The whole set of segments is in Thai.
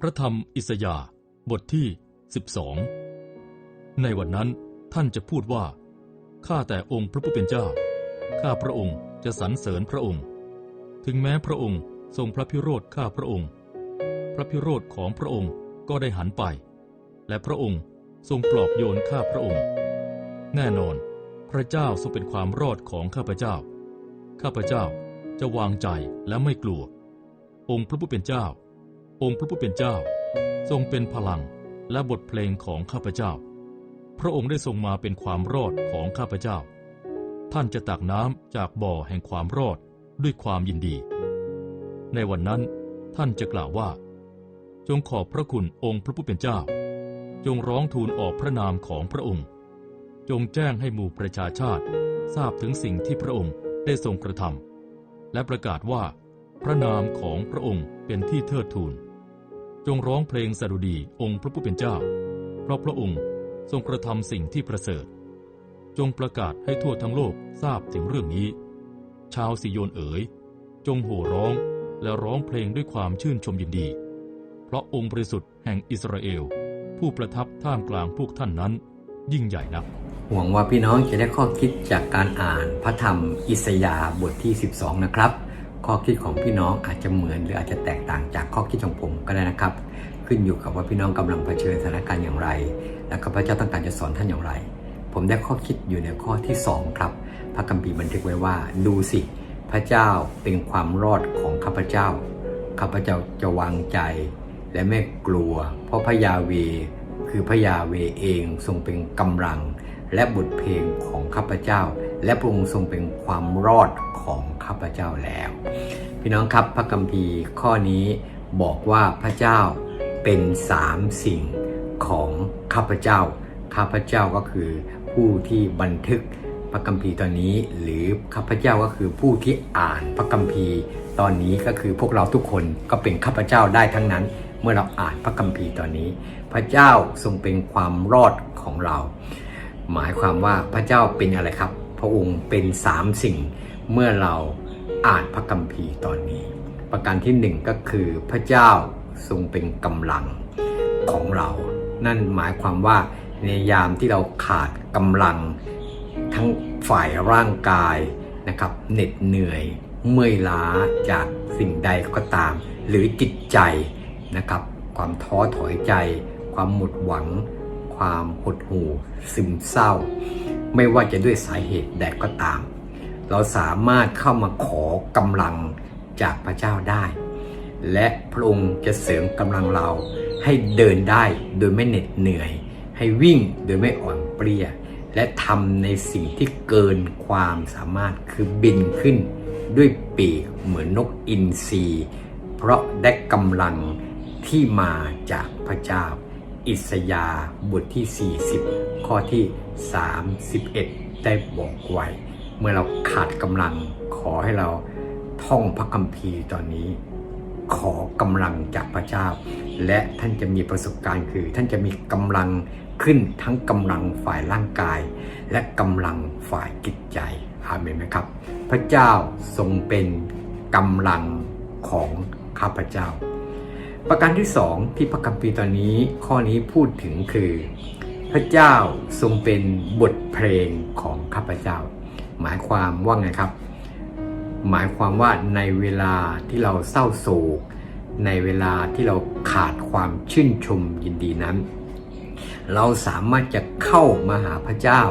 พระธรรมอิสยาห์บทที่ 12 ในวันนั้นท่านจะพูดว่า ข้าแต่องค์พระผู้เป็นเจ้า ข้าพระองค์จะสรรเสริญพระองค์ ถึงแม้พระองค์ทรงพระพิโรธข้าพระองค์ พระพิโรธของพระองค์ก็ได้หันไป และพระองค์ทรงปลอบโยนข้าพระองค์ แน่นอน พระเจ้าทรงเป็นความรอดของข้าพเจ้า ข้าพเจ้าจะวางใจและไม่กลัว องค์พระผู้เป็นเจ้า องค์พระผู้เป็นเจ้า ทรงเป็นพลังและบทเพลงของข้าพเจ้า พระองค์ได้ทรงมาเป็นความรอดของข้าพเจ้า ท่านจะตักน้ำจากบ่อแห่งความรอดด้วยความยินดี ในวันนั้นท่านจะกล่าวว่า จงขอบพระคุณองค์พระผู้เป็นเจ้า จงร้องทูลออกพระนามของพระองค์ จงแจ้งให้หมู่ประชาชาติทราบถึงสิ่งที่พระองค์ได้ทรงกระทำและประกาศว่า พระนามของพระองค์เป็นที่เทิดทูน จงร้องเพลงสดุดีองค์พระผู้เป็นเจ้า เพราะพระองค์ทรงกระทำสิ่งที่ประเสริฐ จงประกาศให้ทั่วทั้งโลกทราบถึงเรื่องนี้ ชาวสิโยนเอ๋ย จงโห่ร้องและร้องเพลงด้วยความชื่นชมยินดี เพราะองค์บริสุทธิ์แห่งอิสราเอล ผู้ประทับท่ามกลางพวกท่านนั้น ยิ่งใหญ่นัก หวังว่าพี่น้องจะได้ข้อคิดจากการอ่านพระธรรมอิสยาห์บทที่ 12 นะครับ ข้อคิดของพี่น้องอาจจะเหมือนหรืออาจจะแตกต่างจากข้อคิดของผมก็ได้นะครับ ขึ้นอยู่กับว่าพี่น้องกำลังเผชิญสถานการณ์อย่างไร และข้าพเจ้าต้องการจะสอนท่านอย่างไร ผมได้ข้อคิดอยู่ในข้อที่ 2 ครับ พระคัมภีร์บันทึกไว้ว่า ดูสิ พระเจ้าเป็นความรอดของข้าพเจ้าข้าพเจ้าจะวางใจ และไม่กลัว เพราะพระยาเวคือพระยาเวเองทรงเป็นกำลัง และบทเพลงของข้าพเจ้า และพระองค์ทรงเป็นความรอดของข้าพเจ้าแล้ว พี่น้องครับพระคัมภีร์ข้อนี้บอกว่าพระเจ้าเป็นสามสิ่งของข้าพเจ้า ข้าพเจ้าก็คือผู้ที่บันทึกพระคัมภีร์ตอนนี้ หรือข้าพเจ้าก็คือผู้ที่อ่านพระคัมภีร์ตอนนี้ก็คือพวกเราทุกคนก็เป็นข้าพเจ้าได้ทั้งนั้น เมื่อเราอ่านพระคัมภีร์ตอนนี้ พระเจ้าทรงเป็นความรอดของเรา หมายความว่าพระเจ้าเป็นอะไรครับ ระองค์เป็นสามสิ่ง เมื่อเราอ่านพระคัมภีร์ตอนนี้ ประการที่หนึ่งก็คือพระเจ้าทรงเป็นกำลังของเรา นั่นหมายความว่าในยามที่เราขาดกำลังทั้งฝ่ายร่างกายนะครับเหน็ดเหนื่อยเมื่อยล้าจากสิ่งใดก็ตาม หรือจิตใจนะครับ ความท้อถอยใจ ความหมดหวัง ความหดหู่ซึมเศร้า ไม่ว่าจะด้วยสาเหตุใดก็ตาม เราสามารถเข้ามาขอกำลังจากพระเจ้าได้ และพระองค์จะเสริมกำลังเราให้เดินได้โดยไม่เหน็ดเหนื่อย ให้วิ่งโดยไม่อ่อนเปรี้ย และทำในสิ่งที่เกินความสามารถคือบินขึ้นด้วยปีกเหมือนนกอินทรีเพราะได้กำลังที่มาจากพระเจ้า อิสยาบทที่ 40 ข้อที่ 31 ได้บอกไว้ เมื่อเราขาดกำลังขอให้เราท่องพระคัมภีร์ตอนนี้ ขอกำลังจากพระเจ้า และท่านจะมีประสบการณ์คือ ท่านจะมีกำลังขึ้นทั้งกำลังฝ่ายร่างกาย และกำลังฝ่ายจิตใจอาเมนไหมครับ พระเจ้าทรงเป็นกำลังของข้าพเจ้า ประการที่สองที่พระคัมภีร์ตอนนี้ข้อนี้พูดถึงคือ พระเจ้าทรงเป็นบทเพลงของข้าพเจ้า หมายความว่าไงครับ หมายความว่าในเวลาที่เราเศร้าโศก ในเวลาที่เราขาดความชื่นชมยินดีนั้น เราสามารถจะเข้ามาหาพระเจ้า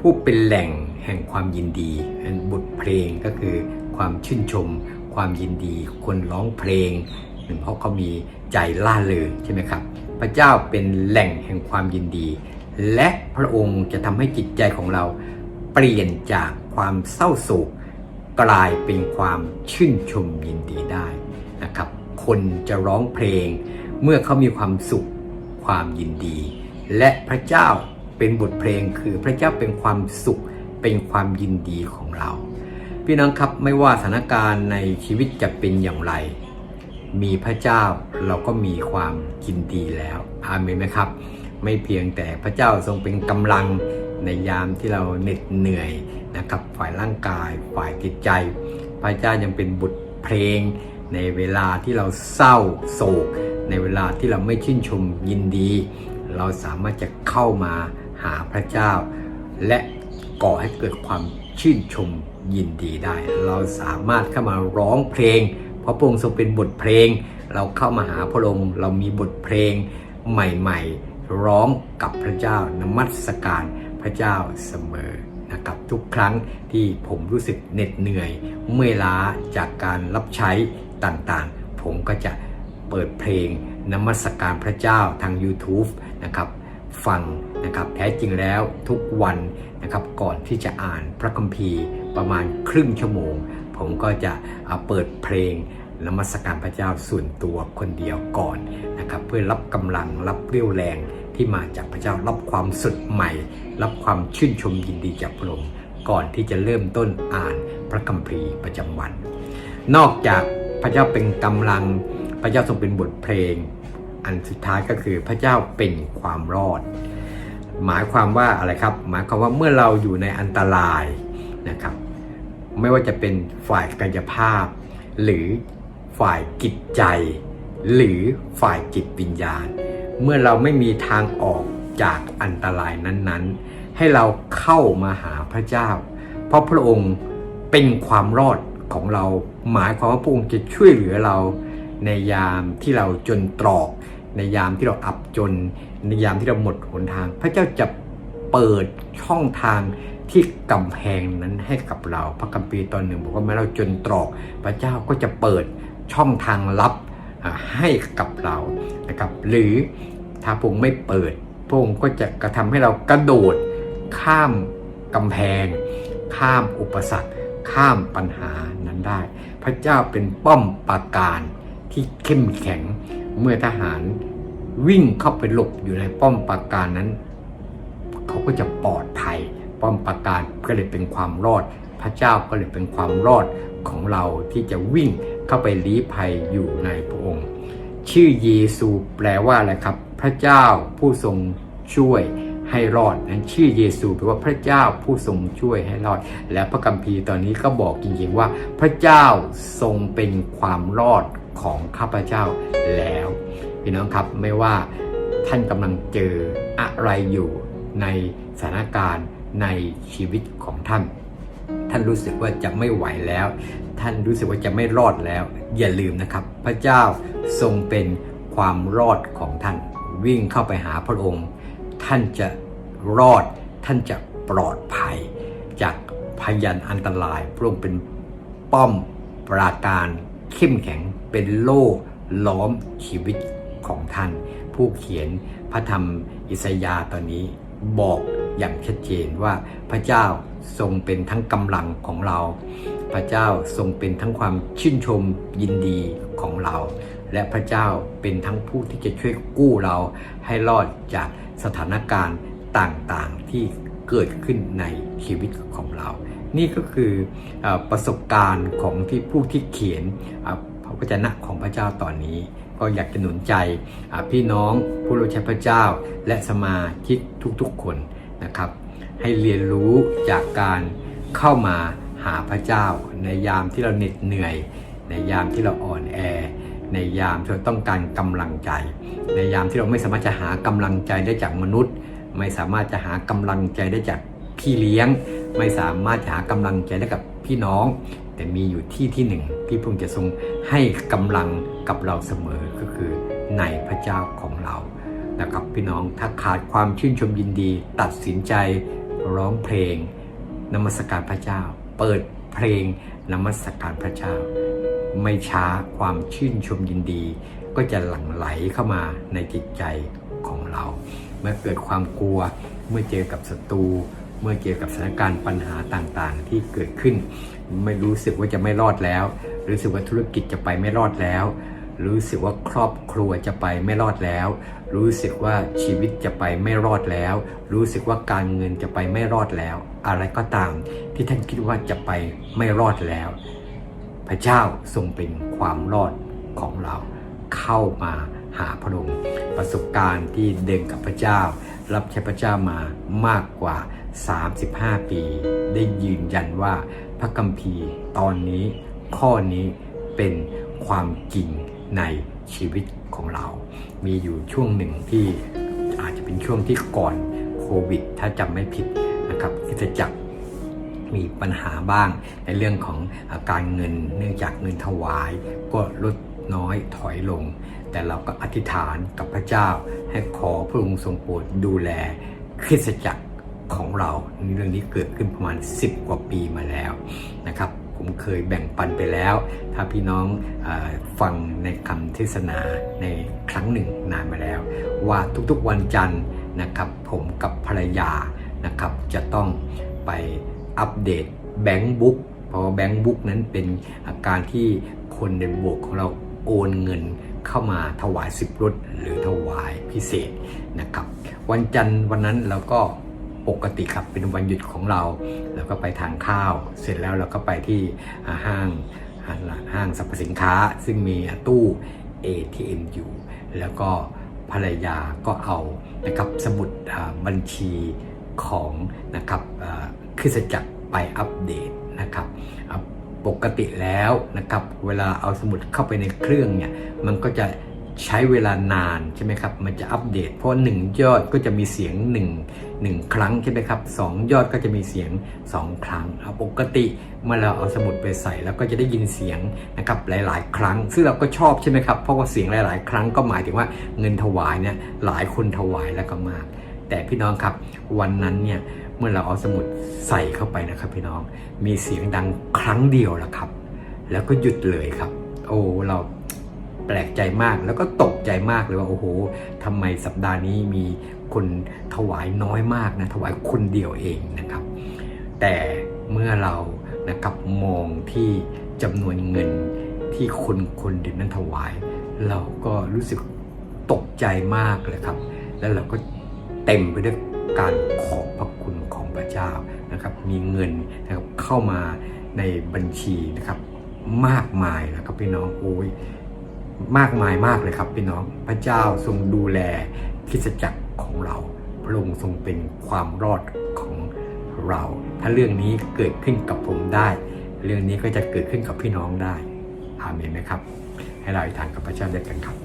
ผู้เป็นแหล่งแห่งความยินดีอันบทเพลงก็คือความชื่นชม ความยินดี คนร้องเพลง เพราะเขามีใจล่าเริงใช่ไหมครับ พระเจ้าเป็นแหล่งแห่งความยินดี และพระองค์จะทำให้จิตใจของเราเปลี่ยนจากความเศร้าโศกกลายเป็นความชื่นชมยินดีได้นะครับ คนจะร้องเพลง เมื่อเขามีความสุขความยินดี และพระเจ้าเป็นบทเพลงคือพระเจ้าเป็นความสุขเป็นความยินดีของเรา พี่น้องครับไม่ว่าสถานการณ์ในชีวิตจะเป็นอย่างไร มีพระเจ้าเราก็มีความยินดีแล้วอาเมนไหมครับ ไม่เพียงแต่พระเจ้าทรงเป็นกำลังในยามที่เราเหน็ดเหนื่อยนะครับ ฝ่ายร่างกายฝ่ายจิตใจ พระเจ้ายังเป็นบทเพลง ในเวลาที่เราเศร้าโศก ในเวลาที่เราไม่ชื่นชมยินดี เราสามารถจะเข้ามาหาพระเจ้า และก่อให้เกิดความชื่นชมยินดีได้ เราสามารถเข้ามาร้องเพลง เพราะพระองค์ทรงเป็นบทเพลง เราเข้ามาหาพระองค์เรามีบทเพลงใหม่ๆ ร้องกับพระเจ้านมัสการพระเจ้าเสมอนะครับทุกครั้งที่ผมรู้สึกเหน็ดเหนื่อย เมื่อยล้าจากการรับใช้ต่างๆ ผมก็จะเปิดเพลงนมัสการพระเจ้าทาง YouTube นะครับฟังนะครับแท้จริงแล้วทุกวันนะครับก่อนที่จะอ่านพระคัมภีร์ประมาณครึ่งชั่วโมง ผมก็จะเอาเปิดเพลงนมัสการพระเจ้าส่วนตัวคนเดียวก่อนนะครับเพื่อรับกำลังรับเรี่ยวแรงที่มาจากพระเจ้ารับความสดใหม่ รับความชื่นชมยินดีจากพระองค์ก่อนที่จะเริ่มต้นอ่านพระคัมภีร์ประจำวัน นอกจากพระเจ้าเป็นกำลังพระเจ้าทรงเป็นบทเพลง อันสุดท้ายก็คือพระเจ้าเป็นความรอด หมายความว่าอะไรครับ หมายความว่าเมื่อเราอยู่ในอันตรายนะครับ ไม่ว่าจะเป็นฝ่ายกายภาพ หรือฝ่ายจิตใจ หรือฝ่ายจิตวิญญาณ เมื่อเราไม่มีทางออกจากอันตรายนั้นๆ ให้เราเข้ามาหาพระเจ้า เพราะพระองค์เป็นความรอดของเรา หมายความว่าพระองค์จะช่วยเหลือเราในยามที่เราจนตรอก ในยามที่เราอับจน ในยามที่เราหมดหนทาง พระเจ้าจะเปิดช่องทาง ที่กำแพงนั้นให้กับเรา พระคัมภีร์ตอนหนึ่งบอกว่าแม้เราจนตรอกพระเจ้าก็จะเปิดช่องทางลับให้กับเรานะครับหรือถ้าพงไม่เปิดพงก็จะกระทำให้เรากระโดดข้ามกำแพง ข้ามอุปสรรค ข้ามปัญหานั้นได้ พระเจ้าเป็นป้อมปราการที่เข้มแข็งเมื่อทหารวิ่งเข้าไปหลบอยู่ในป้อมปราการนั้น เขาก็จะปลอดภัย ป้อมปราการก็เลยเป็นความรอด พระเจ้าก็เลยเป็นความรอดของเราที่จะวิ่งเข้าไปลี้ภัยอยู่ในพระองค์ ชื่อเยซูแปลว่าอะไรครับ พระเจ้าผู้ทรงช่วยให้รอดนั้นชื่อเยซูแปลว่าพระเจ้าผู้ทรงช่วยให้รอด และพระคัมภีร์ตอนนี้ก็บอกจริงๆว่า พระเจ้าทรงเป็นความรอดของข้าพเจ้าแล้วพี่น้องครับไม่ว่าท่านกำลังเจออะไรอยู่ในสถานการณ์ ในชีวิตของท่าน ท่านรู้สึกว่าจะไม่ไหวแล้ว ท่านรู้สึกว่าจะไม่รอดแล้ว อย่าลืมนะครับ พระเจ้าทรงเป็นความรอดของท่าน วิ่งเข้าไปหาพระองค์ ท่านจะรอด ท่านจะปลอดภัย จากพยันอันตราย พระองค์เป็นป้อมปราการเข้มแข็งเป็นโล่ล้อมชีวิตของท่าน ผู้เขียนพระธรรมอิสยาห์ตอนนี้บอก อย่างชัดเจนว่าพระเจ้าทรงเป็นทั้งกำลังของเรา พระเจ้าทรงเป็นทั้งความชื่นชมยินดีของเรา และพระเจ้าเป็นทั้งผู้ที่จะช่วยกู้เราให้รอดจากสถานการณ์ต่างๆที่เกิดขึ้นในชีวิตของเรา นี่ก็คืออประสบการณ์ของที่ผู้ที่เขียนพระวจนะของพระเจ้าตอนนี้ ก็อยากจะหนุนใจพี่น้องผู้รู้ใช้พระเจ้าและสมาชิกทุกๆคน นะครับ ให้เรียนรู้จากการเข้ามาหาพระเจ้า ในยามที่เราเหน็ดเหนื่อย ในยามที่เราอ่อนแอ ในยามที่เราต้องการกำลังใจ ในยามที่เราไม่สามารถจะหากำลังใจได้จากมนุษย์ ไม่สามารถจะหากำลังใจได้จากพี่เลี้ยง ไม่สามารถจะหากำลังใจได้กับพี่น้อง แต่มีอยู่ที่ที่หนึ่งที่พระองค์จะทรงให้กำลังกับเราเสมอก็คือในพระเจ้าของเรา นะครับพี่น้องถ้าขาดความชื่นชมยินดี ตัดสินใจร้องเพลงนมัสการพระเจ้า เปิดเพลงนมัสการพระเจ้า ไม่ช้าความชื่นชมยินดี ก็จะหลั่งไหลเข้ามาในจิตใจของเรา เมื่อเกิดความกลัวเมื่อเจอกับศัตรูเมื่อเจอกับสถานการณ์ปัญหาต่างๆ ที่เกิดขึ้น ไม่รู้สึกว่าจะไม่รอดแล้ว รู้สึกว่าธุรกิจจะไปไม่รอดแล้ว รู้สึกว่าครอบครัวจะไปไม่รอดแล้ว รู้สึกว่าชีวิตจะไปไม่รอดแล้ว รู้สึกว่าการเงินจะไปไม่รอดแล้ว อะไรก็ตามที่ท่านคิดว่าจะไปไม่รอดแล้ว พระเจ้าทรงเป็นความรอดของเราเข้ามาหาพระองค์ประสบการณ์ที่เดินกับพระเจ้า รับใช้พระเจ้ามามากกว่า 35 ปี ได้ยืนยันว่าพระคัมภีร์ตอนนี้ข้อนี้เป็นความจริง ในชีวิตของเรา มีอยู่ช่วงหนึ่งที่อาจจะเป็นช่วงที่ก่อนโควิด ถ้าจำไม่ผิดนะครับคริสตจักรมีปัญหาบ้างในเรื่องของอาการเงิน เนื่องจากเงินถวาย ก็ลดน้อยถอยลง แต่เราก็อธิษฐานกับพระเจ้า ให้ขอพระองค์ทรงโปรดดูแลคริสตจักรของเราเรื่องนี้เกิดขึ้นประมาณ 10 กว่าปีมาแล้วนะครับ ผมเคยแบ่งปันไปแล้ว ถ้าพี่น้องอฟังในคำเทศนาในครั้งหนึ่งนานมาแล้ว ว่าทุกๆวันจันทร์นะครับ ผมกับภรรยานะครับ จะต้องไปอัปเดตแบงค์บุ๊กเพราะแบงค์บุ๊กนั้นเป็นอาการที่คนในโบสถ์ของเราโอนเงินเข้ามาถวายสิบรถหรือถวายพิเศษนะครับ วันจันทร์วันนั้นเราก็ ปกติครับเป็นวันหยุดของเรา แล้วก็ไปทานข้าว เสร็จแล้วเราก็ไปที่ห้างห้างสรรพสินค้า ซึ่งมีตู้ ATM อยู่ แล้วก็ภรรยาก็เอานะครับสมุดบัญชีของนะครับคริสจักรไปอัปเดตนะครับปกติแล้วนะครับเวลาเอาสมุดเข้าไปในเครื่องเนี่ยมันก็จะ ใช้เวลานานใช่ไหมครับ มันจะอัปเดต เพราะหนึ่งยอดก็จะมีเสียงหนึ่งหนึ่งครั้งใช่ไหมครับสองยอดก็จะมีเสียงสองครั้งปกติเมื่อเราเอาสมุดไปใส่แล้วก็จะได้ยินเสียงนะครับหลาย ๆ ครั้ง ซึ่งเราก็ชอบใช่ไหมครับ เพราะว่าเสียงหลาย ๆ ครั้งก็หมายถึงว่าเงินถวายเนี่ยหลายคนถวายแล้วก็มาก แต่พี่น้องครับวันนั้นเนี่ยเมื่อเราเอาสมุดใส่เข้าไปนะครับ พี่น้องมีเสียงดังครั้งเดียวแล้วครับ แล้วก็หยุดเลยครับ โอ้เรา แปลกใจมากแล้วก็ตกใจมากเลยว่าโอ้โหทำไมสัปดาห์นี้มีคนถวายน้อยมากนะถวายคนเดียวเองนะครับ แต่เมื่อเรานะครับมองที่จำนวนเงินที่คนคนเดียวนั้นถวาย เราก็รู้สึกตกใจมากเลยครับ แล้วเราก็เต็มไปด้วยการขอบพระคุณของพระเจ้านะครับ มีเงินนะครับเข้ามาในบัญชีนะครับมากมายนะครับพี่น้องโอ้ย มากมายมากเลยครับพี่น้องพระเจ้าทรงดูแลคิสจักรของเรา พระองค์ทรงเป็นความรอดของเรา ถ้าเรื่องนี้เกิดขึ้นกับผมได้ เรื่องนี้ก็จะเกิดขึ้นกับพี่น้องได้อาเมนไหมครับ ให้เราอธิษฐานกับพระเจ้าด้วยกันครับ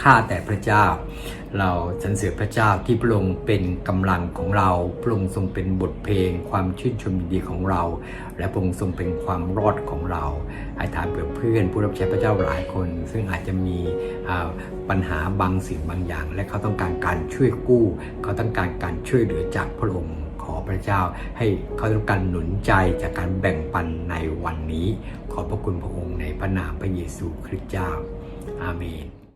ข้าแต่พระเจ้า เราสรรเสริญพระเจ้าที่พระองค์เป็นกำลังของเราพระองค์ทรงเป็นบทเพลง ความชื่นชมยินดีของเรา และพระองค์ทรงเป็นความรอดของเราอาถามเผื่อเพื่อนผู้รับใช้พระเจ้าหลายคน ซึ่งอาจจะมีปัญหาบางสิ่งบางอย่าง และเขาต้องการการช่วยกู้ เขาต้องการการช่วยเหลือจากพระองค์ขอพระเจ้าให้เขาต้องการหนุนใจจากการแบ่งปันในวันนี้ ขอพระคุณพระองค์ในพระนามพระเยซูคริสต์เจ้า อาเมน